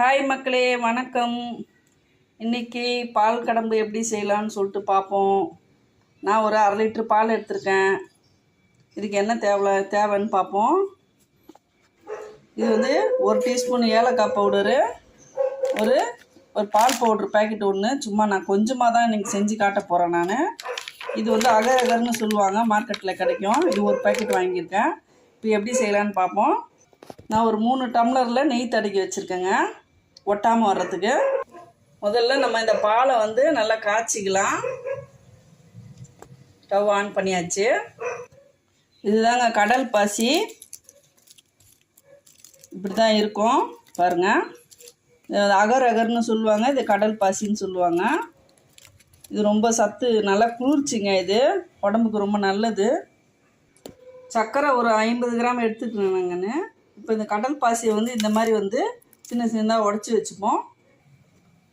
Hi மக்களே வணக்கம். இன்னைக்கு பால் கடம்பு எப்படி செய்யலான்னு சொல்லிட்டு பார்ப்போம். நான் ஒரு அரை லிட்ரு பால் எடுத்திருக்கேன். இதுக்கு என்ன தேவை தேவைன்னு பார்ப்போம். இது வந்து ஒரு டீஸ்பூன் ஏலக்காய் பவுடரு ஒரு ஒரு பால் பவுட்ரு பேக்கெட் ஒன்று சும்மா நான் கொஞ்சமாக தான் இன்றைக்கி செஞ்சு காட்ட போகிறேன் நான். இது வந்து அகர் அகர்னு சொல்லுவாங்க மார்க்கெட்டில் கிடைக்கும். இது ஒரு பேக்கெட் வாங்கியிருக்கேன். இப்போ எப்படி செய்யலான்னு பார்ப்போம். நான் ஒரு மூணு டம்ளரில் நெய் தடுக்கி வச்சுருக்கேங்க. ஒட்டாமல் வர்றதுக்கு. முதல்ல நம்ம இந்த பாலை வந்து நல்லா காய்ச்சிக்கலாம். ஸ்டவ் ஆன் பண்ணியாச்சு. இதுதாங்க கடல் பாசி. இப்படி தான் இருக்கும். பாருங்கள் இது அகர் அகர்னு சொல்லுவாங்க. இது கடல் பாசின்னு சொல்லுவாங்க. இது ரொம்ப சத்து நல்லா குளிர்ச்சிங்க இது. உடம்புக்கு ரொம்ப நல்லது. சர்க்கரை ஒரு ஐம்பது கிராம் எடுத்துக்கணுங்கன்னு இப்போ இந்த கடல் பாசியை வந்து இந்த மாதிரி வந்து சின்ன சின்னதாக உடச்சி வச்சுப்போம்.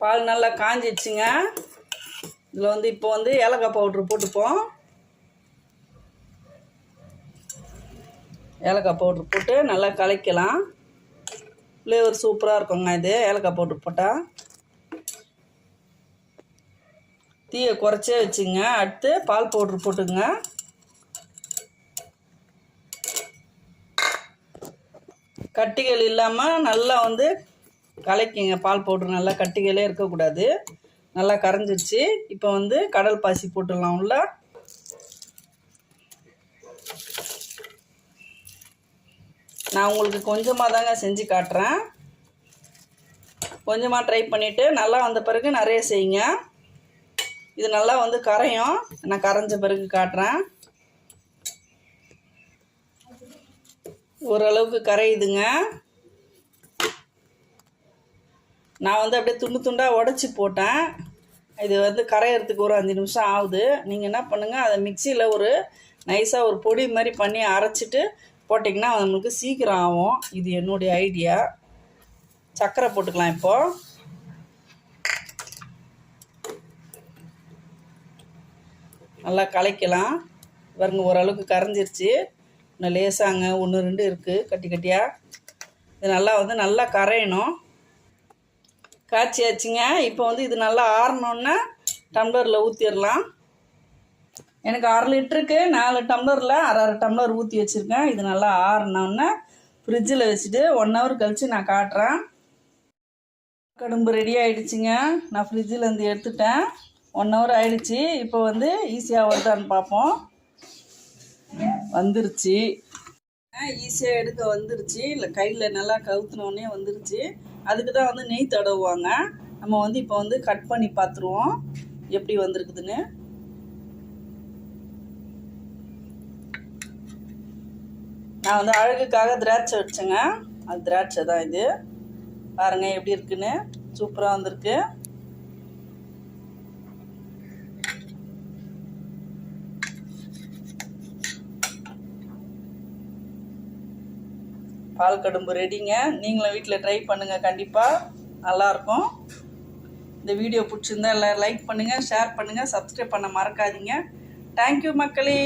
பால் நல்லா காஞ்சிடுச்சுங்க. இதில் வந்து இப்போ வந்து ஏலக்காய் பவுட்ரு போட்டுப்போம். ஏலக்காய் பவுட்ரு போட்டு நல்லா கலக்கலாம். ஃப்ளேவர் சூப்பராக இருக்குங்க இது ஏலக்காய் பவுட்ரு போட்டால் தீயை குறைச்சே வச்சுங்க. அடுத்து பால் பவுட்ரு போட்டுங்க. கட்டிகள் இல்லாமல் நல்லா வந்து கலக்கிங்க. பால் பவுட்ரு நல்லா கட்டிகளே இருக்கக்கூடாது. நல்லா கரைஞ்சிருச்சு. இப்போ வந்து கடல் பாசி போட்டுடலாம் உள்ள நான் உங்களுக்கு கொஞ்சமாக தாங்க செஞ்சு காட்டுறேன். கொஞ்சமாக ட்ரை பண்ணிவிட்டு நல்லா வந்த பிறகு நிறைய செய்யுங்க. இது நல்லா வந்து கரையும். நான் கரைஞ்ச பிறகு காட்டுறேன். ஓரளவுக்கு கரையுதுங்க. நான் வந்து அப்படியே துண்டு துண்டாக உடச்சி போட்டேன். இது வந்து கரையிறதுக்கு ஒரு அஞ்சு நிமிஷம் ஆகுது. நீங்கள் என்ன பண்ணுங்கள் அதை மிக்சியில் ஒரு நைஸாக ஒரு பொடி மாதிரி பண்ணி அரைச்சிட்டு போட்டிங்கன்னா நம்மளுக்கு சீக்கிரம் ஆகும். இது என்னுடைய ஐடியா. சர்க்கரை போட்டுக்கலாம் இப்போது நல்லா கலைக்கலாம். பாருங்க ஓரளவுக்கு கரைஞ்சிருச்சு. இன்னும் லேசாங்க ஒன்று ரெண்டு இருக்குது கட்டி கட்டியாக இது நல்லா வந்து நல்லா கரையணும். காய்ச்சியாச்சுங்க இப்போ வந்து இது நல்லா ஆறணுன்னா டம்ளரில் ஊற்றிடலாம் எனக்கு அரை லிட்டருக்கு நாலு டம்ளரில் அரை அரை டம்ளர் ஊற்றி வச்சுருக்கேன். இது நல்லா ஆறினோன்னா ஃப்ரிட்ஜில் வச்சுட்டு ஒன் ஹவர் கழித்து நான் காட்டுறேன். கடும்பு ரெடி ஆகிடுச்சிங்க நான் ஃப்ரிட்ஜிலேருந்து எடுத்துட்டேன். ஒன் ஹவர் ஆகிடுச்சி இப்போ வந்து ஈஸியாக வருதான்னு பார்ப்போம். வந்துருச்சு. ஈஸியாக எடுக்க வந்துருச்சு. இல்லை கையில் நல்லா கவுத்துனோடனே வந்துருச்சு. அதுக்கு தான் வந்து நெய் தடவுவாங்க. நம்ம வந்து இப்போ வந்து கட் பண்ணி பார்த்துருவோம் எப்படி வந்திருக்குதுன்னு. நான் வந்து அழகுக்காக திராட்சை வச்சேங்க. அது திராட்சை தான் இது. பாருங்கள் எப்படி இருக்குன்னு. சூப்பராக வந்திருக்கு. பால் கடும்பு ரெடிங்க நீங்களும் வீட்டில் ட்ரை பண்ணுங்கள் கண்டிப்பாக நல்லாயிருக்கும் இந்த வீடியோ பிடிச்சிருந்தா எல்லாம் லைக் பண்ணுங்கள் ஷேர் பண்ணுங்கள் சப்ஸ்கிரைப் பண்ண மறக்காதீங்க. தேங்க்யூ மக்களே.